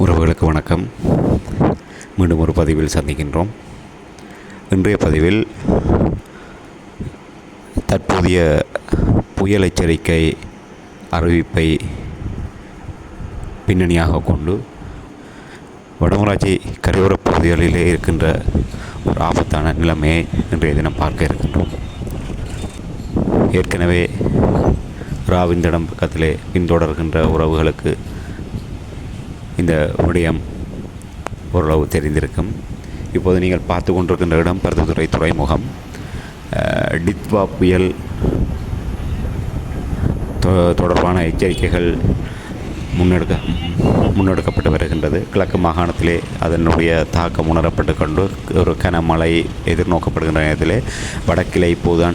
உறவுகளுக்கு வணக்கம். மீண்டும் ஒரு பதிவில் சந்திக்கின்றோம். இன்றைய பதிவில் தற்போதைய புயல் எச்சரிக்கை அறிவிப்பை பின்னணியாக கொண்டு வடமராட்சி கரையோரப் பகுதிகளிலே இருக்கின்ற ஒரு ஆபத்தான நிலைமையை இன்றைய தினம் பார்க்க இருக்கின்றோம். ஏற்கனவே ராவிந்தடம் பக்கத்திலே பின்தொடர்கின்ற உறவுகளுக்கு இந்த விடயம் ஓரளவு தெரிந்திருக்கும். இப்போது நீங்கள் பார்த்து கொண்டிருக்கின்ற இடம் பருத்தித்துறை துறைமுகம். டித்வா புயல் தொ- தொடர்பான எச்சரிக்கைகள் முன்னெடுக்க முன்னெடுக்கப்பட்டு வருகின்றது. கிழக்கு மாகாணத்திலே அதனுடைய தாக்கம் உணரப்பட்டு கொண்டு ஒரு கனமழை எதிர்நோக்கப்படுகின்ற நேரத்தில் வடக்கிலே இப்போதுதான்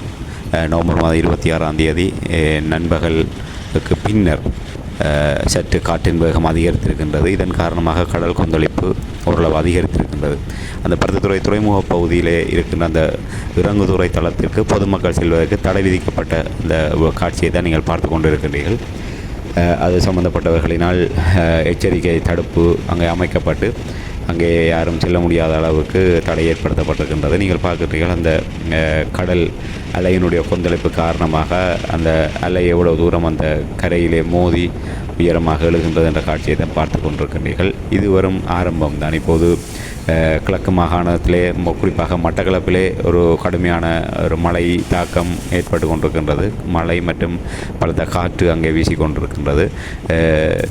நவம்பர் மாதம் இருபத்தி ஆறாம் தேதி நண்பகலுக்கு பின்னர் சற்று காற்றின் வேகம் அதிகரித்திருக்கின்றது. இதன் காரணமாக கடல் கொந்தளிப்பு ஓரளவு அதிகரித்திருக்கின்றது. அந்த பருத்தித்துறை துறைமுக பகுதியிலே இருக்கின்ற அந்த இறங்குதுறை தளத்திற்கு பொதுமக்கள் செல்வதற்கு தடை விதிக்கப்பட்ட இந்த காட்சியை தான் நீங்கள் பார்த்து கொண்டிருக்கின்றீர்கள். அது சம்பந்தப்பட்டவர்களினால் எச்சரிக்கை தடுப்பு அங்கே அமைக்கப்பட்டு அங்கே யாரும் செல்ல முடியாத அளவுக்கு தடை ஏற்படுத்தப்பட்டிருக்கின்றது. நீங்கள் பார்க்குறீர்கள் அந்த கடல் அலையினுடைய கொந்தளிப்பு காரணமாக அந்த அலை எவ்வளோ தூரம் அந்த கரையிலே மோதி உயரமாக எழுகின்றது என்ற காட்சியை தான் பார்த்து கொண்டிருக்கின்றீர்கள். இது வரும் ஆரம்பம் தான் இப்போது கிழக்கு மாகாணத்திலே குறிப்பாக மட்டக்களப்பிலே ஒரு கடுமையான ஒரு மழை தாக்கம் ஏற்பட்டு கொண்டிருக்கின்றது. மழை மற்றும் பலத்த காற்று அங்கே வீசி கொண்டிருக்கின்றது.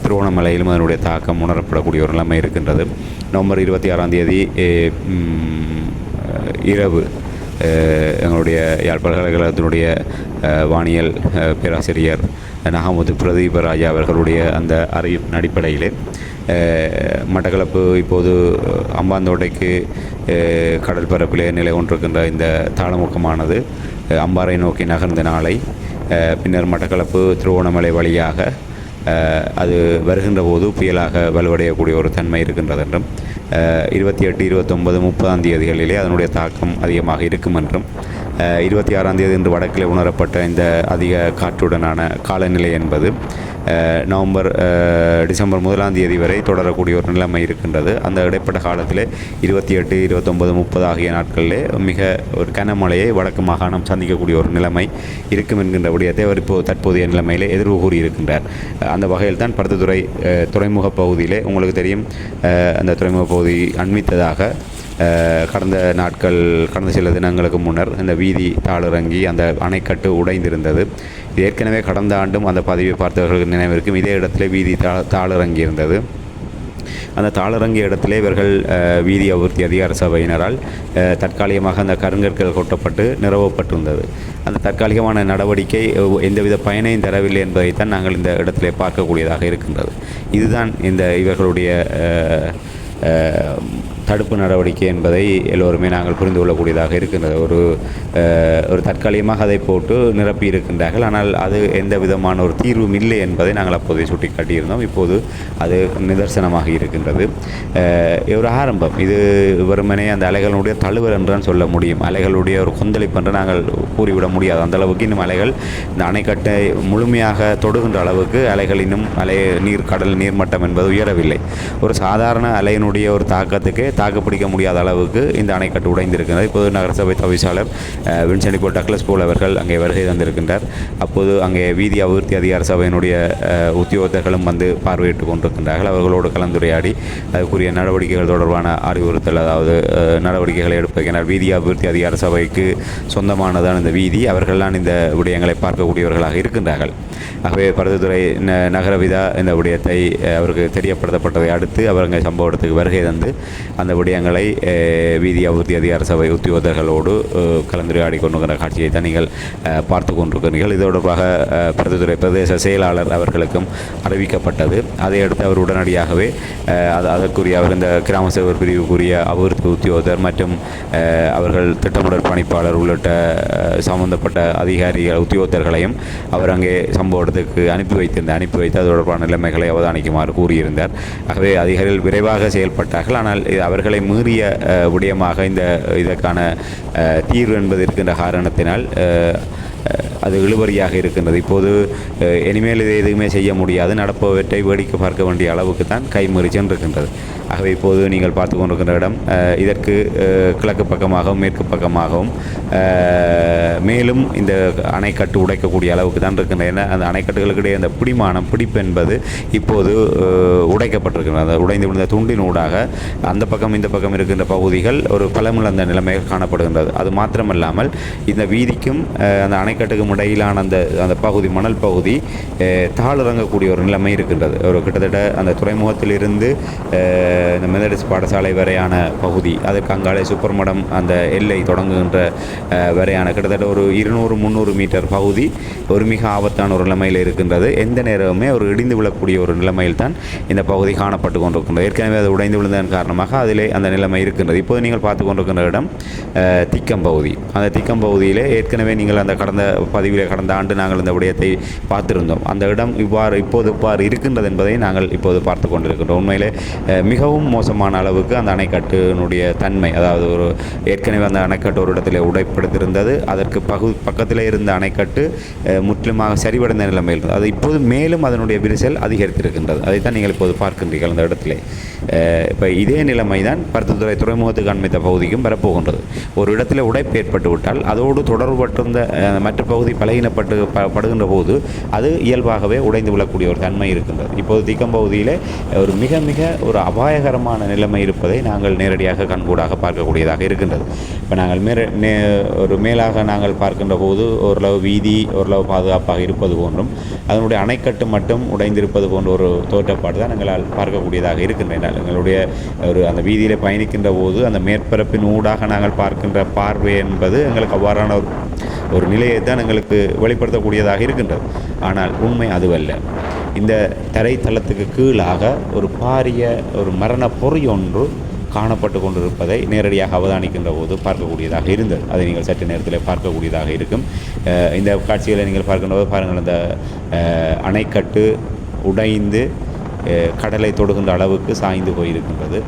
திருவோணமலையிலும் அதனுடைய தாக்கம் உணரப்படக்கூடிய ஒரு நிலைமை இருக்கின்றது. நவம்பர் இருபத்தி ஆறாம் தேதி இரவு எங்களுடைய யாழ் பல்கலைக்கழகத்தினுடைய வானியல் பேராசிரியர் நகமுத்து பிரதீபராஜா அவர்களுடைய அந்த அறிவிப்பின் அடிப்படையிலே மட்டக்களப்பு இப்போது அம்பாந்தோட்டைக்கு அஹ், கடல் பரப்பிலே நிலை கொண்டிருக்கின்ற இந்த தாளமுக்கமானது அம்பாறை நோக்கி நகர்ந்த நாளை பின்னர் மட்டக்களப்பு திருவோணமலை வழியாக அது வருகின்ற போது புயலாக வலுவடையக்கூடிய ஒரு தன்மை இருக்கின்றது என்றும் இருபத்தி எட்டு இருபத்தொன்பது முப்பதாம் தேதிகளிலே அதனுடைய தாக்கம் அதிகமாக இருக்கும் என்றும் இருபத்தி ஆறாம் தேதி இன்று வடக்கில் உணரப்பட்ட இந்த அதிக காற்றுடனான காலநிலை என்பது நவம்பர் டிசம்பர் முதலாம் தேதி வரை தொடரக்கூடிய ஒரு நிலைமை இருக்கின்றது. அந்த இடைப்பட்ட காலத்தில் இருபத்தி எட்டு இருபத்தொன்பது முப்பது ஆகிய நாட்களிலே மிக ஒரு கனமழையை வடக்கு மாகாணம் சந்திக்கக்கூடிய ஒரு நிலைமை இருக்கும் என்கின்ற விடயத்தை அவர் இப்போ தற்போதைய நிலைமையிலே எதிர்வு கூறியிருக்கின்றார். அந்த வகையில் தான் பருத்தத்துறை துறைமுக பகுதியிலே உங்களுக்கு தெரியும் அந்த துறைமுக பகுதி அண்மித்ததாக கடந்த நாட்கள் கடந்த சில தினங்களுக்கு முன்னர் இந்த வீதி தாளிறங்கி அந்த அணைக்கட்டு உடைந்திருந்தது. ஏற்கனவே கடந்த ஆண்டும் அந்த பதவியை பார்த்தவர்களுக்கு நினைவிருக்கும் இதே இடத்துல வீதி தா தாளிறங்கியிருந்தது. அந்த தாளரங்கிய இடத்திலே இவர்கள் வீதி அபிவிருத்தி அதிகார சபையினரால் தற்காலிகமாக அந்த கருங்கற்கள் கொட்டப்பட்டு நிறுவப்பட்டிருந்தது. அந்த தற்காலிகமான நடவடிக்கை எந்தவித பயனையும் தரவில்லை என்பதைத்தான் நாங்கள் இந்த இடத்திலே பார்க்கக்கூடியதாக இருக்கின்றது. இதுதான் இந்த இவர்களுடைய தடுப்பு நடவடிக்கை என்பதை எல்லோருமே நாங்கள் புரிந்து கொள்ளக்கூடியதாக இருக்கின்றது. ஒரு ஒரு தற்காலிகமாக அதை போட்டு நிரப்பி இருக்கின்றார்கள். ஆனால் அது எந்த விதமான ஒரு தீர்வும் இல்லை என்பதை நாங்கள் அப்போதே சுட்டிக்காட்டியிருந்தோம். இப்போது அது நிதர்சனமாக இருக்கின்றது. ஒரு ஆரம்பம். இது வெறுமனே அந்த அலைகளுடைய தழுவல் என்றுதான் சொல்ல முடியும். அலைகளுடைய ஒரு கொந்தளிப்பு என்று நாங்கள் கூறிவிட முடியாது. அந்த அளவுக்கு இன்னும் அலைகள் இந்த அணைக்கட்டை முழுமையாக தொடுகின்ற அளவுக்கு அலைகள் இன்னும் அலை நீர் கடல் நீர்மட்டம் என்பது உயரவில்லை. ஒரு சாதாரண அலையினுடைய ஒரு தாக்கத்துக்கு தாக்குப்பிடிக்க முடியாத அளவுக்கு இந்த அணைக்கட்டு உடைந்திருக்கிறது. இப்போது நகரசபை தவிசாளர் அஹ், வின்சென்ட் இப்போ டக்ளஸ் போல் அவர்கள் அங்கே வருகை தந்திருக்கின்றார். அப்போது அங்கே வீதி அபிவிருத்தி அதிகார சபையினுடைய உத்தியோகத்தர்களும் வந்து பார்வையிட்டு கொண்டிருக்கின்றார்கள். அவர்களோடு கலந்துரையாடி அதுக்குரிய நடவடிக்கைகள் தொடர்பான அறிவுறுத்தல் அதாவது நடவடிக்கைகளை எடுப்பதற்கென வீதி அபிவிருத்தி அதிகார சபைக்கு சொந்தமானதான இந்த வீதி அவர்கள்தான் இந்த விடயங்களை பார்க்கக்கூடியவர்களாக இருக்கின்றார்கள். ஆகவே பருத்தித்துறை நகரவிதா இந்த விடயத்தை அவருக்கு தெரியப்படுத்தப்பட்டதை அடுத்து அவர் அங்கே சம்பவ இடத்துக்கு வருகை தந்து அந்த விடயங்களை வீதி அபிவிருத்தி அதிகார சபை உத்தியோகத்தர்களோடு கலந்துரையாடி கொண்டுகிற காட்சியை தான் நீங்கள் பார்த்து கொண்டிருக்கிறீர்கள். இது தொடர்பாக அஹ், பிரதேச செயலாளர் அவர்களுக்கும் அறிவிக்கப்பட்டது. அதை அடுத்து அவர் உடனடியாகவே அது அதற்குரிய அவர் இந்த கிராம சேவர் பிரிவுக்குரிய அபிவிருத்தி உத்தியோகர் மற்றும் அவர்கள் திட்டமிடல் பணிப்பாளர் உள்ளிட்ட சம்பந்தப்பட்ட அதிகாரிகள் உத்தியோகத்தர்களையும் அவர் அங்கே சம்பவ இடத்துக்கு அனுப்பி வைத்திருந்தார் அனுப்பி வைத்து அது தொடர்பான நிலைமைகளை அவதானிக்குமாறு கூறியிருந்தார். ஆகவே அதிகாரிகள் விரைவாக செயல்பட்டார்கள். ஆனால் அவர் அவர்களை மீறிய விடயமாக இந்த இதற்கான தீர்வு என்பது இருக்கின்ற காரணத்தினால் அது இழுபறியாக இருக்கின்றது. இப்போது இனிமேல் இது எதுவுமே செய்ய முடியாது. நடப்பவற்றை வேடிக்கை பார்க்க வேண்டிய அளவுக்கு தான் கைமறி சென்றிருக்கின்றது. ஆகவே இப்போது நீங்கள் பார்த்து கொண்டிருக்கின்ற இடம் இதற்கு கிழக்கு பக்கமாகவும் மேற்கு பக்கமாகவும் மேலும் இந்த அணைக்கட்டு உடைக்கக்கூடிய அளவுக்கு தான் இருக்கின்றன. அந்த அணைக்கட்டுகளுக்கிடையே அந்த பிடிமானம் பிடிப்பு என்பது இப்போது உடைக்கப்பட்டிருக்கின்றது அந்த உடைந்து விழுந்த துண்டின் ஊடாக அந்த பக்கம் இந்த பக்கம் இருக்கின்ற பகுதிகள் ஒரு பலமிழந்த நிலைமைகள் காணப்படுகின்றது. அது மாத்திரமல்லாமல் இந்த வீதிக்கும் அந்த அணைக்கட்டுக்கும் இடையிலான அந்த அந்த பகுதி மணல் பகுதி தாழிறங்கக்கூடிய ஒரு நிலைமை இருக்கின்றது. ஒரு கிட்டத்தட்ட அந்த துறைமுகத்திலிருந்து இந்த மெதடிஸ் பாடசாலை வரையான பகுதி அதற்கு அங்காலே சூப்பர்மடம் அந்த எல்லை தொடங்குகின்ற வரையான கிட்டத்தட்ட ஒரு இருநூறு முந்நூறு மீட்டர் பகுதி ஒரு மிக ஆபத்தான ஒரு நிலைமையில் இருக்கின்றது. எந்த நேரமுமே ஒரு இடிந்து விழக்கூடிய ஒரு நிலைமையில் தான் இந்த பகுதி காணப்பட்டு கொண்டிருக்கின்றது. ஏற்கனவே அது உடைந்து விழுந்ததன் காரணமாக அதிலே அந்த நிலைமை இருக்கின்றது. இப்போது நீங்கள் பார்த்து கொண்டிருக்கின்ற இடம் திக்கம் பகுதி. அந்த திக்கம் பகுதியிலே ஏற்கனவே நீங்கள் அந்த கடந்த பதிவில் கடந்த ஆண்டு நாங்கள் இந்த விடயத்தை பார்த்திருந்தோம். அந்த இடம் இவ்வாறு இப்போது இவ்வாறு இருக்கின்றது என்பதை நாங்கள் இப்போது பார்த்து கொண்டிருக்கின்றோம். உண்மையிலே மிக மிகவும் மோசமான அளவுக்கு அந்த அணைக்கட்டினுடைய தன்மை அதாவது ஒரு ஏற்கனவே அந்த அணைக்கட்டு ஒரு இடத்திலே உடைப்படுத்திருந்தது அதற்கு பகு பக்கத்தில் இருந்த அணைக்கட்டு முற்றிலுமாக சரிவடைந்த நிலைமையில் இருந்தது. அது இப்போது மேலும் அதனுடைய விரிசல் அதிகரித்திருக்கின்றது. அதைத்தான் நீங்கள் இப்போது பார்க்கின்றீர்கள் அந்த இடத்திலே. இப்போ இதே நிலைமை தான் பருத்தித்துறை துறைமுகத்துக்கு அண்மித்த பகுதிக்கும் வரப்போகின்றது. ஒரு இடத்துல உடைப்பு ஏற்பட்டு விட்டால் அதோடு தொடர்பட்டிருந்த மற்ற பகுதி பலகீனப்பட்டு ப- படுகின்ற போது அது இயல்பாகவே உடைந்து விழக்கூடிய ஒரு தன்மை இருக்கின்றது. இப்போது திக்கம் பகுதியில் ஒரு மிக மிக ஒரு அபாய அபாயகரமான நிலைமை இருப்பதை நாங்கள் நேரடியாக கண்கூடாக பார்க்கக்கூடியதாக இருக்கின்றது. இப்போ நாங்கள் மேற நே ஒரு மேலாக நாங்கள் பார்க்கின்ற போது ஓரளவு வீதி ஓரளவு பாதுகாப்பாக இருப்பது போன்றும் அதனுடைய அணைக்கட்டு மட்டும் உடைந்திருப்பது போன்ற ஒரு தோற்றப்பாடு தான் எங்களால் பார்க்கக்கூடியதாக இருக்கின்றன எங்களுடைய ஒரு அந்த வீதியில் பயணிக்கின்ற போது அந்த மேற்பரப்பின் ஊடாக நாங்கள் பார்க்கின்ற பார்வை என்பது எங்களுக்கு அவ்வாறான ஒரு ஒரு நிலையை தான் எங்களுக்கு வெளிப்படுத்தக்கூடியதாக இருக்கின்றது. ஆனால் உண்மை அதுவல்ல. இந்த தரைத்தளத்துக்கு கீழாக ஒரு பாரிய ஒரு மரண பொறி ஒன்று காணப்பட்டு கொண்டிருப்பதை நேரடியாக அவதானிக்கின்ற போது பார்க்கக்கூடியதாக இருந்தது. அதை நீங்கள் சற்று நேரத்தில் பார்க்கக்கூடியதாக இருக்கும். இந்த காட்சிகளை நீங்கள் பார்க்கின்ற போது பாருங்கள் அந்த அணைக்கட்டு உடைந்து கடலை தொடுகின்ற அளவுக்கு சாய்ந்து போயிருக்கின்றது.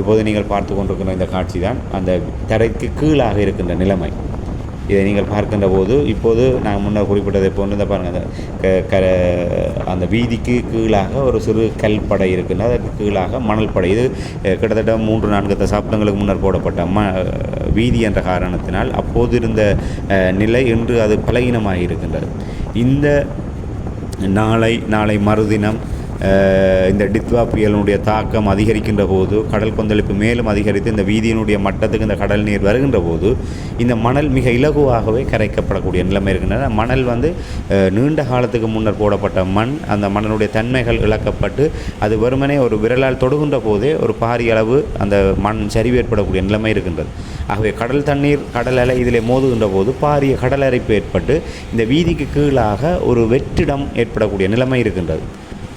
இப்போது நீங்கள் பார்த்து கொண்டிருக்கின்ற இந்த காட்சி தான் அந்த தரைக்கு கீழாக இருக்கின்ற நிலைமை. இதை நீங்கள் பார்க்கின்ற போது இப்போது நான் முன்னர் குறிப்பிட்டதை போன்று இந்த பாருங்கள் அந்த க க அந்த வீதிக்கு கீழாக ஒரு சிறு கல் படை இருக்குன்னா அதற்கு கீழாக மணல் படை. இது கிட்டத்தட்ட மூன்று நான்கு தசாப்தங்களுக்கு முன்னர் போடப்பட்ட ம வீதி என்ற காரணத்தினால் அப்போது இருந்த நிலை இன்று அது பலகீனமாக இருக்கின்றது. இந்த நாளை நாளை மறுதினம் இந்த டித்வா புயலினுடைய தாக்கம் அதிகரிக்கின்ற போது கடல் கொந்தளிப்பு மேலும் அதிகரித்து இந்த வீதியினுடைய மட்டத்துக்கு இந்த கடல் நீர் வருகின்ற போது இந்த மணல் மிக இலகுவாகவே கரைக்கப்படக்கூடிய நிலைமை இருக்கின்றன. மணல் வந்து நீண்ட காலத்துக்கு முன்னர் போடப்பட்ட மண் அந்த மணலுடைய தன்மைகள் இழக்கப்பட்டு அது வெறுமனே ஒரு விரலால் தொடுகின்ற போதே ஒரு பாரிய அளவு அந்த மண் சரிவு ஏற்படக்கூடிய நிலைமை இருக்கின்றது. ஆகவே கடல் தண்ணீர் கடல் அலை இதில் மோதுகின்ற போது பாரிய கடல் அரிப்பு ஏற்பட்டு இந்த வீதிக்கு கீழாக ஒரு வெற்றிடம் ஏற்படக்கூடிய நிலைமை இருக்கின்றது.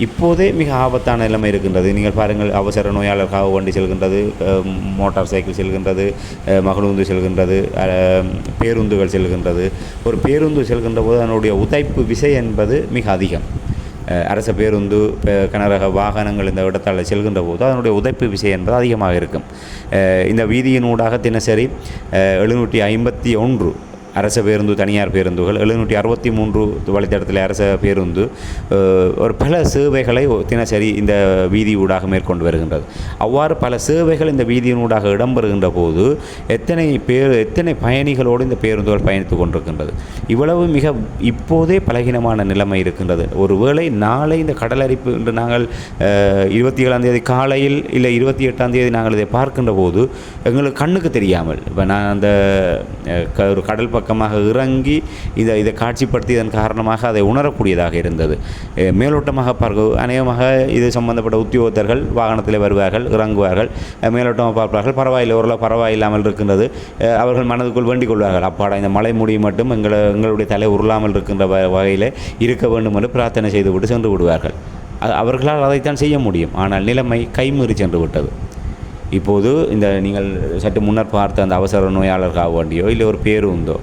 இப்போதே மிக ஆபத்தான நிலைமை இருக்கின்றது. நீங்கள் பாருங்கள் அவசர நோயாளர்களாக வண்டி செல்கின்றது மோட்டார் சைக்கிள் செல்கின்றது மகளுந்து செல்கின்றது பேருந்துகள் செல்கின்றது. ஒரு பேருந்து செல்கின்ற போது அதனுடைய உதைப்பு விசை என்பது மிக அதிகம். அரச பேருந்து கனரக வாகனங்கள் இந்த இடத்தால் செல்கின்ற போது அதனுடைய உதைப்பு விசை என்பது அதிகமாக இருக்கும். இந்த வீதியினூடாக தினசரி எழுநூற்றி ஐம்பத்தி ஒன்று அரச பேருந்து தனியார் பேருந்துகள் எழுநூற்றி அறுபத்தி மூன்று வழித்தடத்தில் அரச பேருந்து ஒரு பல சேவைகளை தினசரி இந்த வீதி ஊடாக மேற்கொண்டு வருகின்றது. அவ்வாறு பல சேவைகள் இந்த வீதியினூடாக இடம்பெறுகின்ற போது எத்தனை பேர் எத்தனை பயணிகளோடு இந்த பேருந்துகள் பயணித்து கொண்டிருக்கின்றது? இவ்வளவு மிக இப்போதே பலகீனமான நிலைமை இருக்கின்றது. ஒருவேளை நாளை இந்த கடலரிப்பு என்று நாங்கள் இருபத்தி ஏழாம் தேதி காலையில் இல்லை இருபத்தி எட்டாம் தேதி நாங்கள் இதை பார்க்கின்ற போது எங்களுக்கு கண்ணுக்கு தெரியாமல் இப்போ நான் அந்த க- ஒரு கடல் பக்கம் பக்கமாக இறங்கி இதை இதை காட்சிப்படுத்தியதன் காரணமாக அதை உணரக்கூடியதாக இருந்தது. மேலோட்டமாக பார்க்க அநேகமாக இது சம்பந்தப்பட்ட உத்தியோகத்தர்கள் வாகனத்தில் வருவார்கள் இறங்குவார்கள் மேலோட்டமாக பார்ப்பார்கள். பரவாயில்லை ஓரளவு பரவாயில்லாமல் இருக்கின்றது. அவர்கள் மனதுக்குள் வேண்டிக் கொள்வார்கள். அப்பாடா இந்த மழை முடி மட்டும் எங்களை எங்களுடைய தலை உருளாமல் இருக்கின்ற வ- வகையில் இருக்க வேண்டும் என்று பிரார்த்தனை செய்துவிட்டு சென்று விடுவார்கள். அவர்களால் அதைத்தான் செய்ய முடியும். ஆனால் நிலைமை கைமீறி சென்று விட்டது. இப்போது இந்த நீங்கள் சற்று முன்னர் பார்த்த அந்த அவசர நோயாளர் வேண்டியோ இல்லை ஒரு பேருந்தோ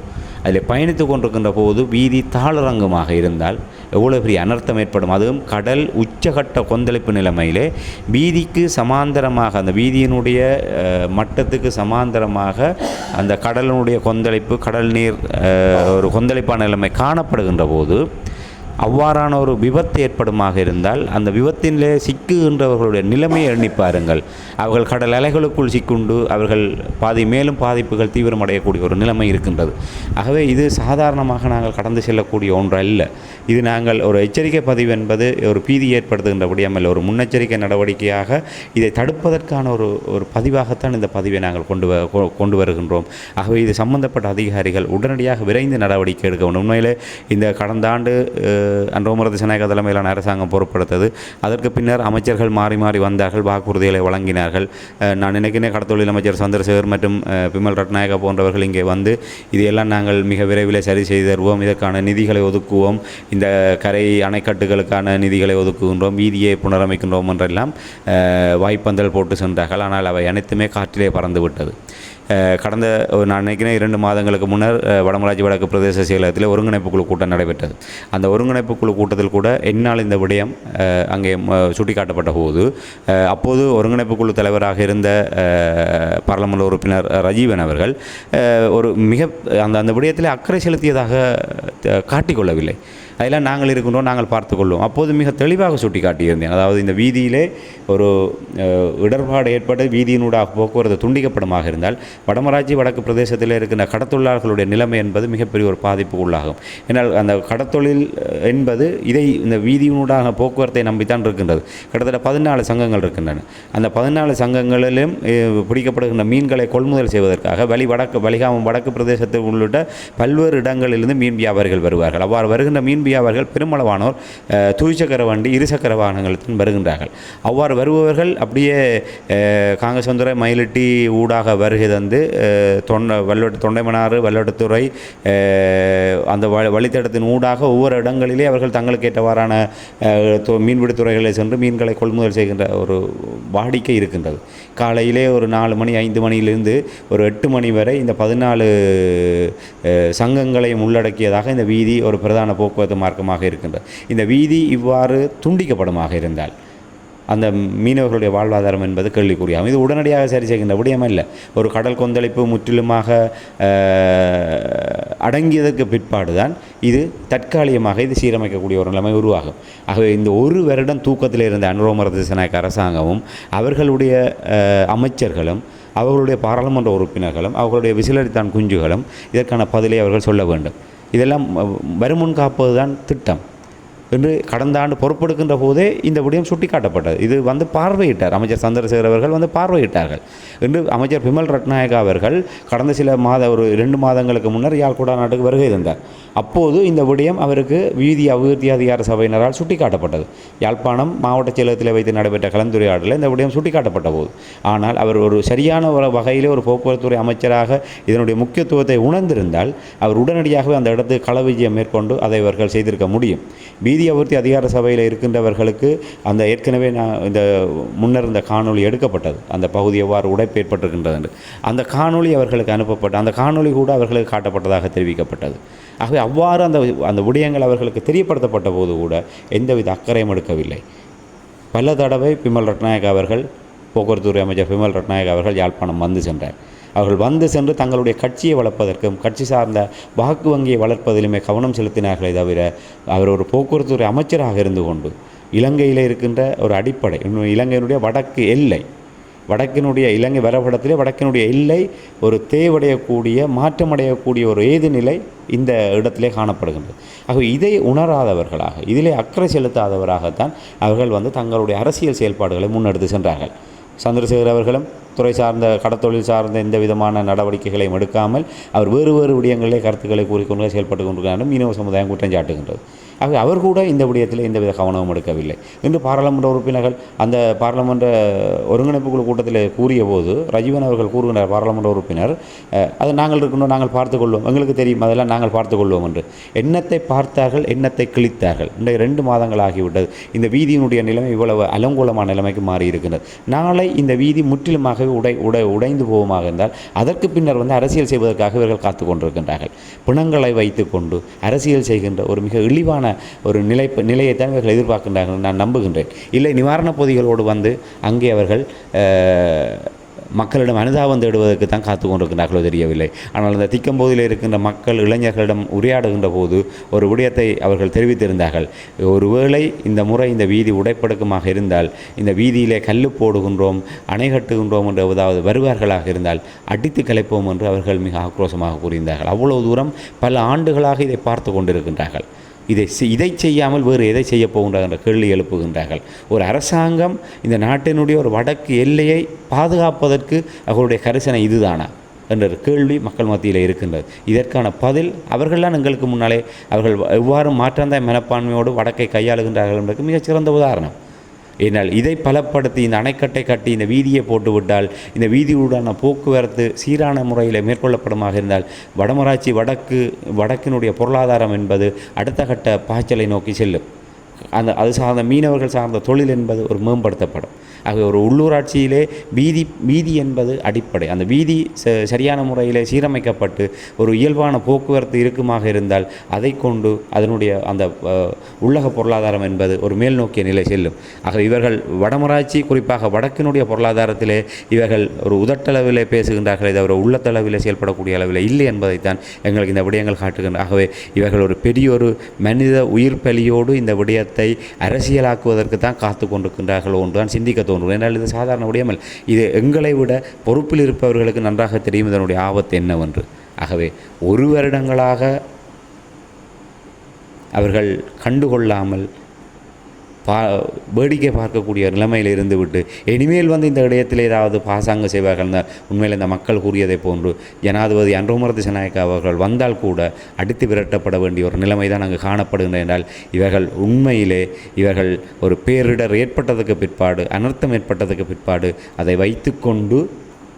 அதில் பயணித்து கொண்டிருக்கின்ற போது வீதி தாளரங்கமாக இருந்தால் எவ்வளோ பெரிய அனர்த்தம் ஏற்படும். அதுவும் கடல் உச்சகட்ட கொந்தளிப்பு நிலைமையிலே வீதிக்கு சமாந்தரமாக அந்த வீதியினுடைய மட்டத்துக்கு சமாந்தரமாக அந்த கடலினுடைய கொந்தளிப்பு கடல் நீர் ஒரு கொந்தளிப்பான நிலைமை காணப்படுகின்ற போது அவ்வாறான ஒரு விபத்து ஏற்படுமாக இருந்தால் அந்த விபத்திலே சிக்குகின்றவர்களுடைய நிலைமையை எண்ணி பாருங்கள். அவர்கள் கடல் அலைகளுக்குள் சிக்குண்டு அவர்கள் பாதி மேலும் பாதிப்புகள் தீவிரமடையக்கூடிய ஒரு நிலைமை இருக்கின்றது. ஆகவே இது சாதாரணமாக நாங்கள் கடந்து செல்லக்கூடிய ஒன்றல்ல. இது நாங்கள் ஒரு எச்சரிக்கை பதிவு என்பது ஒரு பீதி ஏற்படுத்துகின்றபடியாமல்ல ஒரு முன்னெச்சரிக்கை நடவடிக்கையாக இதை தடுப்பதற்கான ஒரு ஒரு பதிவாகத்தான் இந்த பதிவை நாங்கள் கொண்டு வ கொ- கொண்டு வருகின்றோம். ஆகவே இது சம்பந்தப்பட்ட அதிகாரிகள் உடனடியாக விரைந்து நடவடிக்கை எடுக்க வேண்டும். உண்மையிலே இந்த கடந்த ஆண்டு அன்றோமரது சநாயக தலைமையிலான அரசாங்கம் பொறுப்படுத்தது அதற்கு பின்னர் அமைச்சர்கள் மாறி மாறி வந்தார்கள் வாக்குறுதிகளை வழங்கினார்கள். நான் நினைக்கிறேன் கடத்தொழில் அமைச்சர் சந்திரசேகர் மற்றும் பிமல் ரட்நாயகா போன்றவர்கள் இங்கே வந்து இதையெல்லாம் நாங்கள் மிக விரைவில் சரி செய்து தருவோம். இதற்கான நிதிகளை ஒதுக்குவோம். இந்த கரை அணைக்கட்டுகளுக்கான நிதிகளை ஒதுக்குகின்றோம். வீதியை புனரமைக்கின்றோம் என்றெல்லாம் வாய்ப்பந்தல் போட்டு சென்றார்கள். ஆனால் அவை அனைத்துமே காற்றிலே பறந்து விட்டது கடந்த ஒரு நான் நினைக்கிறேன் இரண்டு மாதங்களுக்கு முன்னர் அஹ், வடமராட்சி வடக்கு பிரதேச செயலகத்தில் ஒருங்கிணைப்பு குழு கூட்டம் நடைபெற்றது. அந்த ஒருங்கிணைப்பு குழு கூட்டத்தில் கூட என்னால் இந்த விடயம் அங்கே சுட்டிக்காட்டப்பட்ட போது அப்போது ஒருங்கிணைப்பு குழு தலைவராக இருந்த பாராளுமன்ற உறுப்பினர் ரஜீவன் அவர்கள் ஒரு மிக அந்த அந்த விடயத்தில் அக்கறை செலுத்தியதாக காட்டிக்கொள்ளவில்லை. அதெல்லாம் நாங்கள் இருக்கின்றோம் நாங்கள் பார்த்துக்கொள்வோம் அப்போது மிக தெளிவாக சுட்டி காட்டியிருந்தேன் அதாவது இந்த வீதியிலே ஒரு இடர்பாடு ஏற்பட்டு வீதியினூடாக போக்குவரத்து துண்டிக்கப்படுமாக இருந்தால் வடமராட்சி வடக்கு பிரதேசத்தில் இருக்கின்ற கடத்தொழிலாளர்களுடைய நிலைமை என்பது மிகப்பெரிய ஒரு பாதிப்புக்கு உள்ளாகும். ஏன்னால் அந்த கடத்தொழில் என்பது இதை இந்த வீதியினூடாக போக்குவரத்தை நம்பித்தான் இருக்கின்றது. கிட்டத்தட்ட பதினாலு சங்கங்கள் இருக்கின்றன. அந்த பதினாலு சங்கங்களிலும் பிடிக்கப்படுகின்ற மீன்களை கொள்முதல் செய்வதற்காக வழி வடக்கு வலிகாமம் வடக்கு பிரதேசத்தில் உள்ளிட்ட பல்வேறு இடங்களிலிருந்து மீன் வியாபாரிகள் வருவார்கள். அவ்வாறு வருகின்ற மீன் வியாபாரிகள் பெருமளவானோர் துவிச்சக்கர வண்டி இருசக்கர வாகனங்களுடன் வருகின்றார்கள். அவ்வாறு வருபவர்கள் அப்படியே காங்கிரஸ் காங்கசந்துறை மயிலிட்டி ஊடாக வருகை தந்து தொண்டை வல்லோட்டு தொண்டைமனாறு வல்லோட்டுத்துறை அந்த வ வழித்தடத்தின் ஊடாக ஒவ்வொரு இடங்களிலே அவர்கள் தங்களுக்கு ஏற்றவாறான தொ- மீன்பிடி துறைகளில் சென்று மீன்களை கொள்முதல் செய்கின்ற ஒரு வாடிக்கை இருக்கின்றது. காலையிலே ஒரு நாலு மணி ஐந்து மணியிலிருந்து ஒரு எட்டு மணி வரை இந்த பதினாலு சங்கங்களையும் உள்ளடக்கியதாக இந்த வீதி ஒரு பிரதான போக்குவரத்து மார்க்கமாக இருக்கின்றது. இந்த வீதி இவ்வாறு துண்டிக்கப்படுமாக இருந்தால் அந்த மீனவர்களுடைய வாழ்வாதாரம் என்பது கேள்விக்குறியாகும். இது உடனடியாக சரி செய்கின்ற விடயம் இல்லை. ஒரு கடல் கொந்தளிப்பு முற்றிலுமாக அடங்கியதற்கு பிற்பாடு தான் இது தற்காலிகமாக இது சீரமைக்கக்கூடிய ஒரு நிலைமை உருவாகும். ஆகவே இந்த ஒரு வருடம் தூக்கத்தில் இருந்த அனுரோமர திசநாயக்க அரசாங்கமும் அவர்களுடைய அமைச்சர்களும் அவர்களுடைய பாராளுமன்ற உறுப்பினர்களும் அவர்களுடைய விசிலரித்தான் குஞ்சுகளும் இதற்கான பதிலை அவர்கள் சொல்ல வேண்டும். இதெல்லாம் வருமுன் காப்பது தான் திட்டம். என்று கடந்த ஆண்டு பொறுப்பெடுக்கின்ற போதே இந்த விடயம் சுட்டிக்காட்டப்பட்டது. இது வந்து பார்வையிட்டார். அமைச்சர் சந்திரசேகர் அவர்கள் வந்து பார்வையிட்டார்கள். என்று அமைச்சர் பிமல் ரத்நாயக அவர்கள் கடந்த சில மாத ஒரு ரெண்டு மாதங்களுக்கு முன்னர் யாழ்குடா நாட்டுக்கு வருகை தந்தார். அப்போது இந்த விடயம் அவருக்கு வீதி அபிவிருத்தி அதிகார சபையினரால் சுட்டிக்காட்டப்பட்டது. யாழ்ப்பாணம் மாவட்ட செயலகத்தில் வைத்து நடைபெற்ற கலந்துரையாடலில் இந்த விடயம் சுட்டிக்காட்டப்பட்ட போது. ஆனால் அவர் ஒரு சரியான ஒரு வகையிலே ஒரு போக்குவரத்துறை அமைச்சராக இதனுடைய முக்கியத்துவத்தை உணர்ந்திருந்தால் அவர் உடனடியாகவே அந்த இடத்துக்கு கள விஜயம் மேற்கொண்டு அதை அவர்கள் செய்திருக்க முடியும். வீதி அபிவிருத்தி அதிகார சபையில் இருக்கின்றவர்களுக்கு அந்த ஏற்கனவே நான் இந்த முன்னர் இந்த காணொளி எடுக்கப்பட்டது. அந்த பகுதி எவ்வாறு உடைப்பு ஏற்பட்டிருக்கின்றது என்று அந்த காணொலி அவர்களுக்கு அனுப்பப்பட்ட அந்த காணொலி கூட அவர்களுக்கு காட்டப்பட்டதாக தெரிவிக்கப்பட்டது. ஆகவே அவ்வாறு அந்த அந்த விடயங்கள் அவர்களுக்கு தெரியப்படுத்தப்பட்ட போது கூட எந்தவித அக்கறையும் எடுக்கவில்லை. பல தடவை பிமல் ரட்நாயக் அவர்கள் போக்குவரத்துறை அமைச்சர் பிமல் ரட்நாயக் அவர்கள் யாழ்ப்பாணம் வந்து சென்றார். அவர்கள் வந்து சென்று தங்களுடைய கட்சியை வளர்ப்பதற்கும் கட்சி சார்ந்த வாக்கு வங்கியை வளர்ப்பதிலுமே கவனம் செலுத்தினார்களே தவிர அவர் ஒரு போக்குவரத்துறை அமைச்சராக இருந்து கொண்டு இலங்கையில் இருக்கின்ற ஒரு அடிப்படை இன்னும் இலங்கையினுடைய வடக்கு எல்லை வடக்கினுடைய இலங்கை வரைபடத்திலே வடக்கினுடைய எல்லை ஒரு தேவடையக்கூடிய மாற்றமடையக்கூடிய ஒரு ஏது நிலை இந்த இடத்திலே காணப்படுகின்றது. ஆகவே இதை உணராதவர்களாக இதிலே அக்கறை செலுத்தாதவராகத்தான் அவர்கள் வந்து தங்களுடைய அரசியல் செயல்பாடுகளை முன்னெடுத்து சென்றார்கள். சந்திரசேகர் அவர்களும் துறை சார்ந்த கடத்தொழில் சார்ந்த எந்த விதமான நடவடிக்கைகளையும் எடுக்காமல் அவர் வேறு வேறு விடயங்களிலே கருத்துக்களை கூறிக்கொண்டு செயல்பட்டு கொண்டிருக்கிறாரும் மீனவ சமுதாயம் குற்றம் சாட்டுகின்றது. ஆகவே அவர் கூட இந்த விடயத்தில் எந்தவித கவனமும் எடுக்கவில்லை. இன்று பாராளுமன்ற உறுப்பினர்கள் அந்த பாராளுமன்ற ஒருங்கிணைப்பு குழு கூட்டத்தில் கூறிய போது ரஜீவன் அவர்கள் கூறுகின்றார் பாராளுமன்ற உறுப்பினர் அது நாங்கள் இருக்கணும் நாங்கள் பார்த்துக்கொள்வோம். எங்களுக்கு தெரியும் அதெல்லாம் நாங்கள் பார்த்துக்கொள்வோம் என்று. எண்ணத்தை பார்த்தார்கள் எண்ணத்தை கிழித்தார்கள்? இன்றைய ரெண்டு மாதங்கள் ஆகிவிட்டது. இந்த வீதியினுடைய நிலைமை இவ்வளவு அலங்கோலமான நிலைமைக்கு மாறி இருக்கின்றது நாளை இந்த வீதி முற்றிலுமாக உடை உடை உடைந்து போவோமாக இருந்தால் அதற்கு பின்னர் வந்து அரசியல் செய்வதற்காக இவர்கள் காத்து கொண்டிருக்கின்றார்கள் பிணங்களை வைத்துக்கொண்டு அரசியல் செய்கின்ற ஒரு மிக இழிவான ஒரு நிலை நிலையைத்தான் இவர்கள் எதிர்பார்க்கின்றார்கள் நான் நம்புகின்றேன். இல்லை நிவாரணப் பொதிகளோடு வந்து அங்கே அவர்கள் மக்களிடம் அனுதாபம் தேடுவதற்கு தான் காத்து கொண்டிருக்கின்றார்களோ தெரியவில்லை. ஆனால் அந்த திக்கம்போதில் இருக்கின்ற மக்கள் இளைஞர்களிடம் உரையாடுகின்ற போது ஒரு விடயத்தை அவர்கள் தெரிவித்திருந்தார்கள். ஒருவேளை இந்த முறை இந்த வீதி உடைப்படுக்கமாக இருந்தால் இந்த வீதியிலே கல்லு போடுகின்றோம் அணை கட்டுகின்றோம் என்று ஏதாவது வருவார்களாக இருந்தால் அடித்து கலைப்போம் என்று அவர்கள் மிக ஆக்ரோஷமாக கூறியிருந்தார்கள். அவ்வளவு தூரம் பல ஆண்டுகளாக இதை பார்த்து கொண்டிருக்கின்றார்கள். இதை செய்- இதை செய்யாமல் வேறு எதை செய்ய போகின்றார் என்ற கேள்வி எழுப்புகின்றார்கள். ஒரு அரசாங்கம் இந்த நாட்டினுடைய ஒரு வடக்கு எல்லையை பாதுகாப்பதற்கு அவர்களுடைய கரிசனை இதுதானா? என்ற ஒரு கேள்வி மக்கள் மத்தியில் இருக்கின்றது. இதற்கான பதில் அவர்கள்தான் எங்களுக்கு முன்னாலே அவர்கள் எவ்வாறு மாற்றந்தாய் மனப்பான்மையோடு வடக்கை கையாளுகின்றார்கள் என்பதற்கு மிகச்சிறந்த உதாரணம். ஏனால் இதை பலப்படுத்தி இந்த அணைக்கட்டை கட்டி இந்த வீதியை போட்டுவிட்டால் இந்த வீதியுடான போக்குவரத்து சீரான முறையில் மேற்கொள்ளப்படுமாக இருந்தால் வடமராட்சி வடக்கு வடக்கினுடைய பொருளாதாரம் என்பது அடுத்த கட்ட பாய்ச்சலை நோக்கி செல்லும். அந்த அது சார்ந்த மீனவர்கள் சார்ந்த தொழில் என்பது ஒரு மேம்படுத்தப்படும். ஆகவே ஒரு உள்ளூராட்சியிலே வீதி வீதி என்பது அடிப்படை. அந்த வீதி ச சரியான முறையிலே சீரமைக்கப்பட்டு ஒரு இயல்பான போக்குவரத்து இருக்குமாக இருந்தால் அதை கொண்டு அதனுடைய அந்த உள்ளக பொருளாதாரம் என்பது ஒரு மேல் நோக்கிய நிலை செல்லும். ஆக இவர்கள் வடமராட்சி குறிப்பாக வடக்கினுடைய பொருளாதாரத்திலே இவர்கள் ஒரு உதட்டளவிலே பேசுகின்றார்களே தவிர உள்ளத்தளவிலே செயல்படக்கூடிய அளவில் இல்லை என்பதைத்தான் எங்களுக்கு இந்த விடயங்கள் காட்டுகின்றன. ஆகவே இவர்கள் ஒரு பெரிய ஒரு மனித உயிர் பலியோடு இந்த விடயத்தை அரசியலாக்குவதற்கு தான் காத்து கொண்டிருக்கின்றார்களோ என்று தான் சிந்திக்க தோன்றும். என்றால் இது சாதாரண விடயமல் இது எங்களை விட பொறுப்பில் இருப்பவர்களுக்கு நன்றாக தெரியும். இதனுடைய ஆபத்து என்னவென்று. ஆகவே ஒரு வருடங்களாக அவர்கள் கண்டுகொள்ளாமல் பா வேடிக்கை பார்க்கக்கூடிய நிலைமையில் இருந்துவிட்டு இனிமேல் வந்து இந்த இடத்தில் ஏதாவது பாசாங்க செய்வார்கள் உண்மையில் இந்த மக்கள் கூறியதை போன்று ஜனாதிபதி அன்றுமர திசநாயக்க அவர்கள் வந்தால் கூட அடித்து விரட்டப்பட வேண்டிய ஒரு நிலைமை தான் அங்கு காணப்படுகின்றன என்றால் இவர்கள் உண்மையிலே இவர்கள் ஒரு பேரிடர் ஏற்பட்டதுக்கு பிற்பாடு அனர்த்தம் ஏற்பட்டதுக்கு பிற்பாடு அதை வைத்துக்கொண்டு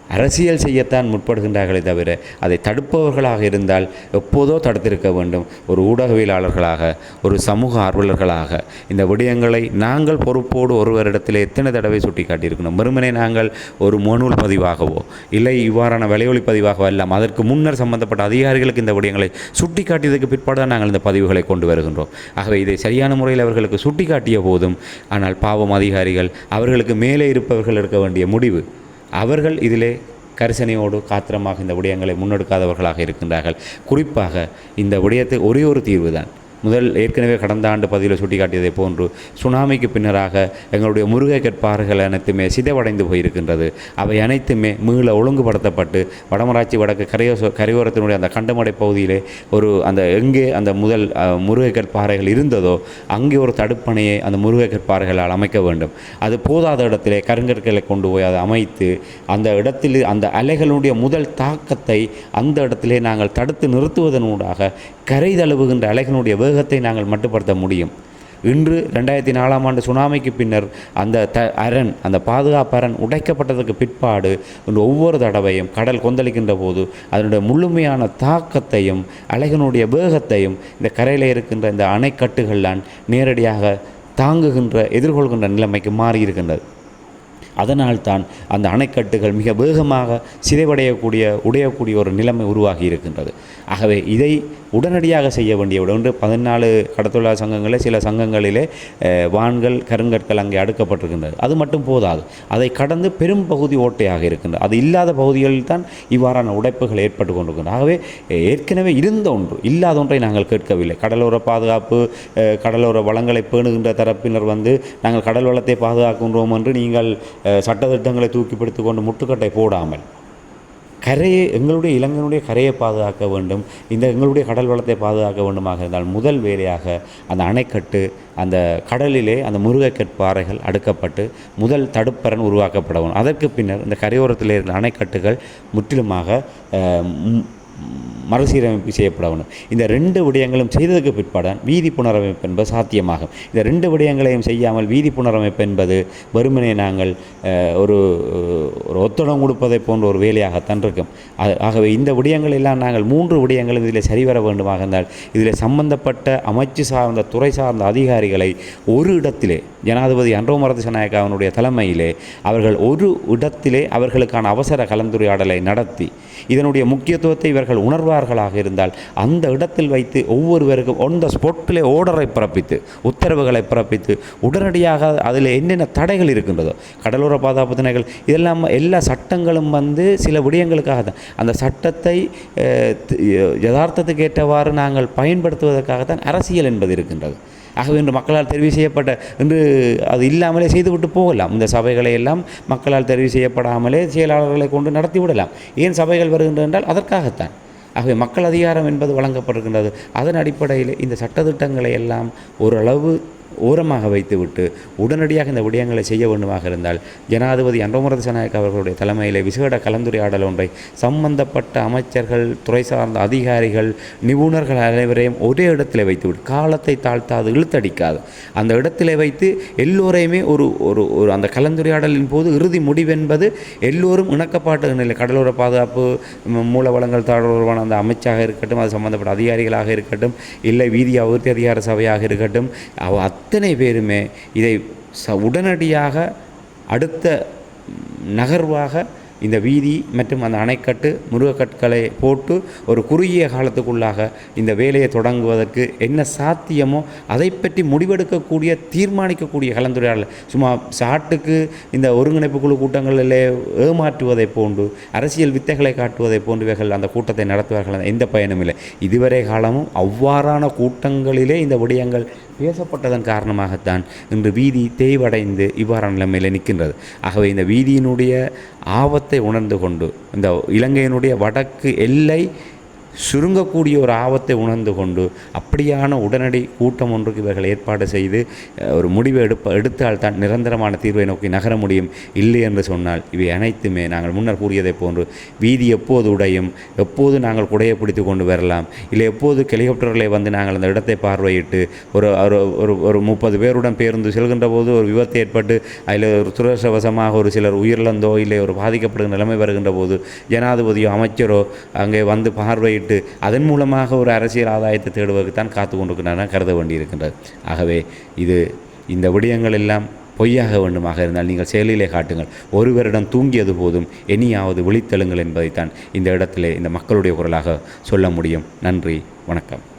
அரசியல் செய்யத்தான் முற்படுகின்றார்களே தவிர அதை தடுப்பவர்களாக இருந்தால் எப்போதோ தடுத்திருக்க வேண்டும். ஒரு ஊடகவியலாளர்களாக ஒரு சமூக ஆர்வலர்களாக. இந்த விடயங்களை நாங்கள் பொறுப்போடு ஒருவரிடத்தில் எத்தனை தடவை சுட்டி காட்டியிருக்கணும் வெறுமனே நாங்கள் ஒரு முகநூல் பதிவாகவோ இல்லை இவ்வாறான விலையொலி பதிவாகவோ எல்லாம் அதற்கு முன்னர் சம்பந்தப்பட்ட அதிகாரிகளுக்கு இந்த விடயங்களை சுட்டி காட்டியதற்கு பிற்பாடு தான் நாங்கள் இந்த பதிவுகளை கொண்டு வருகின்றோம். ஆகவே இதை சரியான முறையில் அவர்களுக்கு சுட்டி காட்டிய போதும் ஆனால் பாவம் அதிகாரிகள் அவர்களுக்கு மேலே இருப்பவர்கள் எடுக்க வேண்டிய முடிவு அவர்கள் இதிலே கரிசனையோடு காத்திரமாக இந்த விடயங்களை முன்னெடுக்காதவர்களாக இருக்கின்றார்கள். குறிப்பாக இந்த விடயத்தை ஒரே ஒரு தீர்வு தான் முதல் ஏற்கனவே கடந்த ஆண்டு பதிவில் சுட்டிக்காட்டியதை போன்று சுனாமிக்கு பின்னராக எங்களுடைய முருகை கற்பாறுகள் அனைத்துமே சிதைவடைந்து போயிருக்கின்றது. அவை அனைத்துமே மீள ஒழுங்குபடுத்தப்பட்டு வடமராட்சி வடக்கு கரையோச கரையோரத்தினுடைய அந்த கண்டமடை பகுதியிலே ஒரு அந்த எங்கே அந்த முதல் முருகை கற்பாறைகள் இருந்ததோ அங்கே ஒரு தடுப்பணையை அந்த முருகை கற்பாறைகளால் அமைக்க வேண்டும். அது போதாத இடத்திலே கருங்கற்களை கொண்டு போய் அதை அமைத்து அந்த இடத்தில் அந்த அலைகளுடைய முதல் தாக்கத்தை அந்த இடத்திலே நாங்கள் தடுத்து நிறுத்துவதனூடாக கரை தழுவுகின்ற அலைகளுடைய வேகத்தை நாங்கள் மட்டுப்படுத்த முடியும். இன்று ரெண்டாயிரத்தி நாலாம் ஆண்டு சுனாமிக்கு பின்னர் அந்த த அரண் அந்த பாதுகாப்பு அரண் உடைக்கப்பட்டதற்கு பிற்பாடு இன்று ஒவ்வொரு தடவையும் கடல் கொந்தளிக்கின்ற போது அதனுடைய முழுமையான தாக்கத்தையும் அலைகளுடைய வேகத்தையும் இந்த கரையில் இருக்கின்ற இந்த அணைக்கட்டுகள்லாம் நேரடியாக தாங்குகின்ற எதிர்கொள்கின்ற நிலைமைக்கு மாறியிருக்கின்றது. அதனால்தான் அந்த அணைக்கட்டுகள் மிக வேகமாக சிதைவடையக்கூடிய உடையக்கூடிய ஒரு நிலைமை உருவாகி இருக்கின்றது ஆகவே இதை உடனடியாக செய்ய வேண்டிய ஒன்று பதினாலு கடத்தொழிலாளர் சங்கங்களில் சில சங்கங்களிலே வான்கள் கருங்கற்கள் அங்கே அடுக்கப்பட்டிருக்கின்றது. அது மட்டும் போதாது. அதை கடந்து பெரும் பகுதி ஓட்டையாக இருக்கின்றது. அது இல்லாத பகுதிகளில் தான் இவ்வாறான உடைப்புகள் ஏற்பட்டு கொண்டிருக்கின்றன ஆகவே ஏற்கனவே இருந்த ஒன்று இல்லாத ஒன்றை நாங்கள் கேட்கவில்லை. கடலோர பாதுகாப்பு கடலோர வளங்களை பேணுகின்ற தரப்பினர் வந்து நாங்கள் கடல் வளத்தை பாதுகாக்கின்றோம் என்று நீங்கள் சட்டத்திட்டங்களை தூக்கி கொண்டு முட்டுக்கட்டை போடாமல் கரையை எங்களுடைய இலங்கையினுடைய கரையை பாதுகாக்க வேண்டும். இந்த எங்களுடைய கடல் வளத்தை பாதுகாக்க வேண்டுமாக இருந்தால் முதல் வேலையாக அந்த அணைக்கட்டு அந்த கடலிலே அந்த முருகைக்கற் பாறைகள் அடுக்கப்பட்டு முதல் தடுப்பரண் உருவாக்கப்பட வேண்டும். அதற்கு பின்னர் இந்த கரையோரத்தில் இருந்த அணைக்கட்டுகள் முற்றிலுமாக மறுசீரமைப்பு செய்யப்பட வேண்டும் இந்த ரெண்டு விடயங்களும் செய்ததுக்கு பிற்பாடு வீதி புனரமைப்பு என்பது சாத்தியமாகும். இந்த ரெண்டு விடயங்களையும் செய்யாமல் வீதி புனரமைப்பு என்பது வெறுமனே நாங்கள் ஒரு ஒரு ஒத்தடம் கொடுப்பதை போன்ற ஒரு வேலையாகத்தான் இருக்கும். அது- ஆகவே இந்த விடயங்கள் எல்லாம் நாங்கள் மூன்று விடயங்களும் இதில் சரிவர வேண்டுமாக இருந்தால் இதில் சம்பந்தப்பட்ட அமைச்சு சார்ந்த துறை சார்ந்த அதிகாரிகளை ஒரு இடத்திலே ஜனாதிபதி அன்றோமரது சநாயக்காவினுடைய தலைமையிலே அவர்கள் ஒரு இடத்திலே அவர்களுக்கான அவசர கலந்துரையாடலை நடத்தி இதனுடைய முக்கியத்துவத்தை இவர்கள் உணர்வார்களாக இருந்தால் அந்த இடத்தில் வைத்து ஒவ்வொருவருக்கும் ஒன் த ஸ்பாட்டிலே ஓர்டரை பிறப்பித்து உத்தரவுகளை பிறப்பித்து உடனடியாக அதில் என்னென்ன தடைகள் இருக்கின்றதோ கடலோர பாதுகாப்பு திணைகள் இதெல்லாம் எல்லா சட்டங்களும் வந்து சில விடயங்களுக்காக தான். அந்த சட்டத்தை யதார்த்தத்துக்கு ஏற்றவாறு நாங்கள் பயன்படுத்துவதற்காகத்தான் அரசியல் என்பது இருக்கின்றது. ஆகவே இன்று மக்களால் தெரிவு செய்யப்பட்ட இன்று அது இல்லாமலே செய்துவிட்டு போகலாம். இந்த சபைகளை எல்லாம் மக்களால் தெரிவு செய்யப்படாமலே செயலாளர்களை கொண்டு நடத்திவிடலாம் ஏன் சபைகள் வருகின்றன என்றால் அதற்காகத்தான். ஆகவே மக்கள் அதிகாரம் என்பது வழங்கப்படுகின்றது. அதன் அடிப்படையில் இந்த சட்டத்திட்டங்களை எல்லாம் ஓரளவு ஓரமாக வைத்துவிட்டு உடனடியாக இந்த விடயங்களை செய்ய வேண்டுமாக இருந்தால் ஜனாதிபதி அன்றமுரத சநாயக் அவர்களுடைய தலைமையில் விசேட கலந்துரையாடல் ஒன்றை சம்பந்தப்பட்ட அமைச்சர்கள் துறை சார்ந்த அதிகாரிகள் நிபுணர்கள் அனைவரையும் ஒரே இடத்தில் வைத்துவிட்டு காலத்தை தாழ்த்தாது இழுத்தடிக்காது. அந்த இடத்தில் வைத்து எல்லோரையுமே ஒரு ஒரு ஒரு அந்த கலந்துரையாடலின் போது இறுதி முடிவென்பது எல்லோரும் இணக்கப்பாட்டு நிலை கடலோர பாதுகாப்பு மூலவளங்கள் மூல வளங்கள் தொடர்பான அந்த அமைச்சாக இருக்கட்டும் அது சம்பந்தப்பட்ட அதிகாரிகளாக இருக்கட்டும் இல்லை வீதி அபிவிருத்தி அதிகார சபையாக இருக்கட்டும் அவ அத்தனை பேருமே இதை ச உடனடியாக அடுத்த நகர்வாக இந்த வீதி மற்றும் அந்த அணைக்கட்டு முருகக்கற்களை போட்டு ஒரு குறுகிய காலத்துக்குள்ளாக இந்த வேலையை தொடங்குவதற்கு என்ன சாத்தியமோ அதை பற்றி முடிவெடுக்கக்கூடிய தீர்மானிக்கக்கூடிய கலந்துரையாடல். சும்மா சாட்டுக்கு இந்த ஒருங்கிணைப்பு குழு கூட்டங்களிலே ஏமாற்றுவதை போன்று அரசியல் வித்தைகளை காட்டுவதை போன்று இவர்கள் அந்த கூட்டத்தை நடத்துவார்கள். எந்த பயனும் இல்லை. இதுவரை காலமும் அவ்வாறான கூட்டங்களிலே இந்த விடயங்கள் பேசப்பட்டதன் காரணமாகத்தான் இன்று வீதி தேய்வடைந்து இவ்வாறான நிலைமையில் நிற்கின்றது. ஆகவே இந்த வீதியினுடைய ஆபத்து உணர்ந்து கொண்டு இந்த இலங்கையினுடைய வடக்கு எல்லை சுருங்கக்கூடிய ஒரு ஆபத்தை உணர்ந்து கொண்டு அப்படியான உடனடி கூட்டம் ஒன்றுக்கு இவர்கள் ஏற்பாடு செய்து ஒரு முடிவை எடுப்ப எடுத்தால் தான் நிரந்தரமான தீர்வை நோக்கி நகர முடியும். இல்லை என்று சொன்னால் இவை அனைத்துமே நாங்கள் முன்னர் கூறியதைப் போன்று வீதி எப்போது உடையும் எப்போது நாங்கள் குடையை பிடித்து கொண்டு வரலாம் இல்லை எப்போது ஹெலிகாப்டர்களை வந்து நாங்கள் அந்த இடத்தை பார்வையிட்டு ஒரு ஒரு ஒரு ஒரு முப்பது பேருடன் பேருந்து செல்கின்ற போது ஒரு விபத்து ஏற்பட்டு அதில் ஒரு துரசவசமாக ஒரு சிலர் உயிரிழந்தோ இல்லை ஒரு பாதிக்கப்படுகிற நிலைமை வருகின்ற போது ஜனாதிபதியோ அமைச்சரோ அங்கே வந்து பார்வையிட்டு அதன் மூலமாக ஒரு அரசியல் ஆதாயத்தை தேடுவதற்கு தான் காத்து கொண்டிருக்கிறான கருத வேண்டியிருக்கின்றது. ஆகவே இது இந்த விடயங்கள் எல்லாம் பொய்யாக வேண்டுமாக இருந்தால் நீங்கள் செயலிலே காட்டுங்கள். ஒருவரிடம் தூங்கியது போதும் இனியாவது விழித்தெழுங்கள் என்பதைத்தான் இந்த இடத்திலே இந்த மக்களுடைய குரலாக சொல்ல முடியும். நன்றி வணக்கம்.